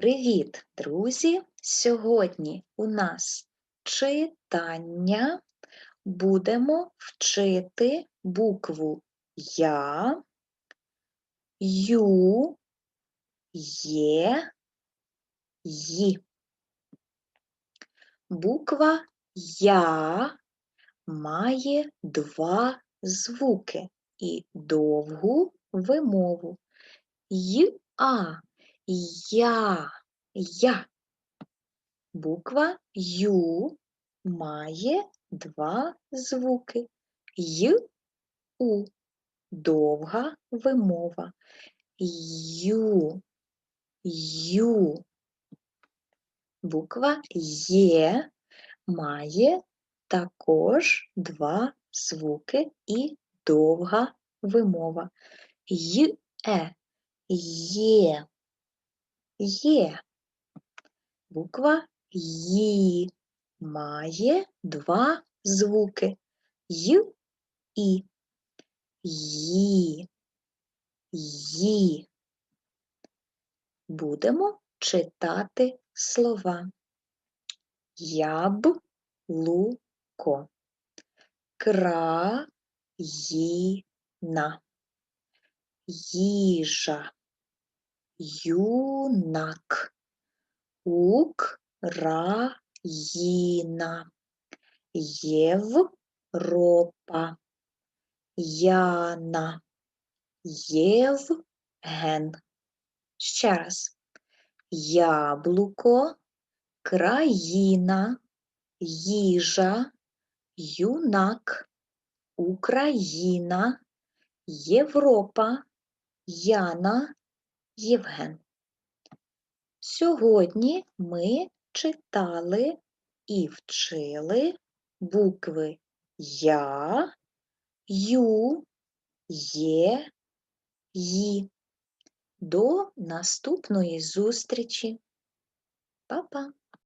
Привіт, друзі! Сьогодні у нас читання. Будемо вчити букву Я, Ю, Є, Ї. Буква Я має два звуки і довгу вимову. Й-а, я, я. Буква Ю має два звуки. Й, у. Довга вимова. Ю, ю. Буква Є має також два звуки і довга вимова. Й, е, є, є. Буква Ї має два звуки. Й, і. Ї, ї. Будемо читати слова. Яблуко. Країна. Їжа. Юнак. Україна. Європа. Яна. Євген. Ще раз. Яблуко, країна, їжа, юнак, Україна, Європа, Яна, Євген. Сьогодні ми читали і вчили букви Я, Ю, Є, Ї. До наступної зустрічі. Па-па!